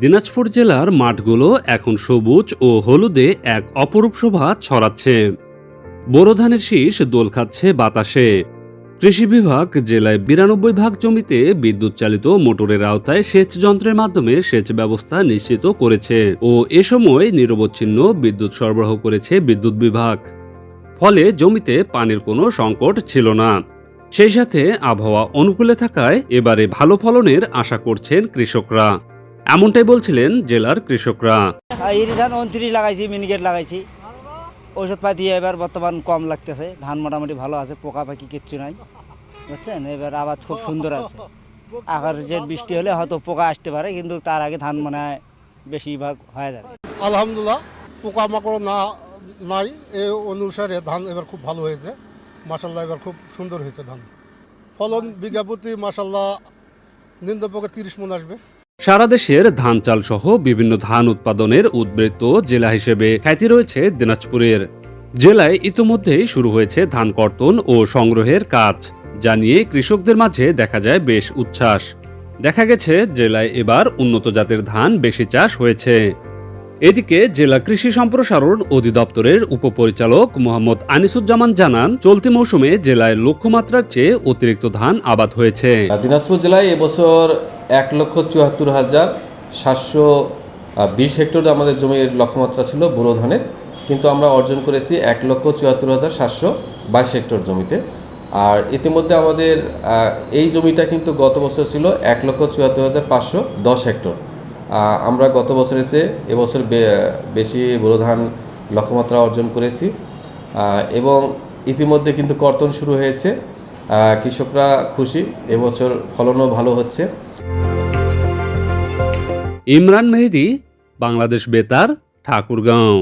দিনাজপুর জেলার মাঠগুলো এখন সবুজ ও হলুদে এক অপরূপ শোভা ছড়াচ্ছে। বোরো ধানের শীষ দোল খাচ্ছে বাতাসে। কৃষি বিভাগ জেলায় বিরানব্বই ভাগ জমিতে বিদ্যুৎ চালিত মোটরের আওতায় সেচ যন্ত্রের মাধ্যমে সেচ ব্যবস্থা নিশ্চিত করেছে ও এ সময় নিরবচ্ছিন্ন বিদ্যুৎ সরবরাহ করেছে বিদ্যুৎ বিভাগ। ফলে জমিতে পানির কোনো সংকট ছিল না। সেই সাথে আবহাওয়া অনুকূলে থাকায় এবারে ভালো ফলনের আশা করছেন কৃষকরা। এমনটাই বলছিলেন জেলার কৃষকরা। আর ধান উনত্রিশ লাগাইছি মিনিকেট লাগাইছি। ঔষধ পাতি এবার বর্তমান কম লাগতেছে ধান মোটামুটি ভালো আছে পোকা পাখি কিচ্ছু নাই বুঝছেন? এবার আবার খুব সুন্দর আছে। আকার যে বৃষ্টি হলে হয়তো পোকা আসতে পারে কিন্তু তার আগে ধান মনে হয় বেশিরভাগ হয়ে যাবে। আলহামদুলিল্লাহ পোকামাকড় না নাই এই অনুসারে ধান এবার খুব ভালো হয়েছে। মাসাল্লাহ এবার খুব সুন্দর হয়েছে ধান। ফলন বিঘা প্রতি মাসাল্লাহ নিম্নপক্ষে তিরিশ মন আসবে। সারা দেশের ধান চাল সহ বিভিন্ন ধান উৎপাদনের উদ্বৃত্ত জেলা হিসেবে খ্যাতি রয়েছে দিনাজপুরের। জেলায় ইতিমধ্যেই শুরু হয়েছে ধান কর্তন ও সংগ্রহের কাজ, যা নিয়ে কৃষকদের মাঝে দেখা যায় বেশ উচ্ছ্বাস। দেখা গেছে জেলায় এবার উন্নত জাতের ধান বেশি চাষ হয়েছে। এদিকে জেলা কৃষি সম্প্রসারণ অধিদপ্তরের উপপরিচালক মোহাম্মদ আনিসুজ্জামান জানান, চলতি মৌসুমে জেলায় লক্ষ্যমাত্রার চেয়ে অতিরিক্ত ধান আবাদ হয়েছে। দিনাজপুর জেলায় এবছর এক লক্ষ চুয়াত্তর হাজার সাতশো বিশ হেক্টর আমাদের জমির লক্ষ্যমাত্রা ছিল বোরো ধানের। কিন্তু আমরা অর্জন করেছি এক লক্ষ চুয়াত্তর হাজার সাতশো বাইশ হেক্টর জমিতে। আর ইতিমধ্যে আমাদের এই জমিটা কিন্তু গত বছর ছিল এক লক্ষ চুয়াত্তর হাজার পাঁচশো দশ হেক্টর। আমরা গত বছরের চেয়ে এবছর বেশি বোরো ধান লক্ষ্যমাত্রা অর্জন করেছি। এবং ইতিমধ্যে কিন্তু কর্তন শুরু হয়েছে। কৃষকরা খুশি, এবছর ফলনও ভালো হচ্ছে। ইমরান মেহেদি, বাংলাদেশ বেতার, ঠাকুরগাঁও।